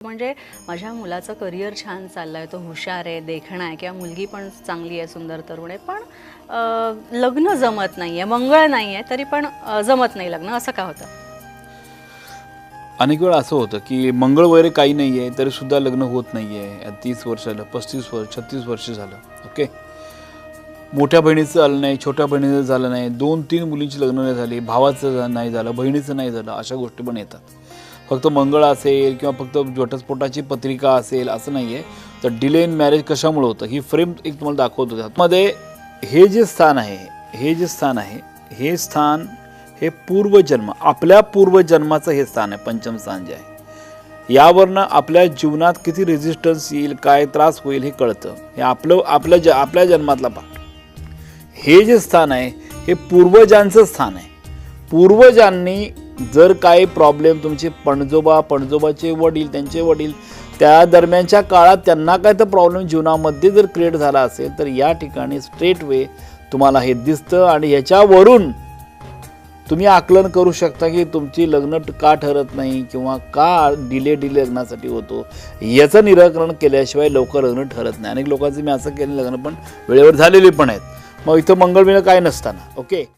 म्हणजे माझ्या मुलाचं करिअर छान चाललं आहे तो हुशार आहे देखणा आहे किंवा मुलगी पण चांगली आहे सुंदर तरुण आहे पण लग्न जमत नाही आहे मंगळ नाही आहे तरी पण जमत नाही लग्न असं का होतं? अनेक वेळा असं होतं की मंगळ वगैरे काही नाही आहे तरी सुद्धा लग्न होत नाही आहे तीस वर्ष झालं पस्तीस वर्ष छत्तीस वर्ष झालं ओके? मोठ्या बहिणीचं झालं नाही छोट्या बहिणीचं झालं नाही दोन तीन मुलींची लग्न नाही झाली भावाचं नाही झालं बहिणीचं नाही झालं अशा गोष्टी पण येतात. फक्त मंगळ असेल किंवा फक्त घटस्फोटाची पत्रिका असेल असं नाही आहे तर डिले इन मॅरेज कशामुळे होतं? ही फ्रेम एक तुम्हाला दाखवत दाखवतो त्यामध्ये हे जे स्थान आहे हे जे स्थान आहे हे स्थान हे पूर्वजन्म आपल्या पूर्वजन्माचं हे स्थान आहे पंचम स्थान जे आहे. यावरनं आपल्या जीवनात किती रेझिस्टन्स येईल काय त्रास होईल हे कळतं. हे आपलं आपल्या ज आपल्या जन्मातला पाठ हे जे स्थान आहे हे पूर्वजांचं स्थान आहे. पूर्वजांनी जर काही प्रॉब्लेम तुमचे पणजोबा पणजोबाचे वडील त्यांचे वडील त्या दरम्यानच्या काळात त्यांना काय तर प्रॉब्लेम जीवनामध्ये जर क्रिएट झाला असेल तर या ठिकाणी स्ट्रेट वे तुम्हाला हे दिसतं आणि याच्यावरून तुम्ही आकलन करू शकता की तुमची लग्न का ठरत नाही किंवा का डिले डिले लग्नासाठी होतो. याचं निराकरण केल्याशिवाय लवकर लग्न ठरत नाही. अनेक लोकांचं मी असं केलं लग्न पण वेळेवर झालेली पण आहेत. मग इथं मंगळवेळ काय नसताना. ओके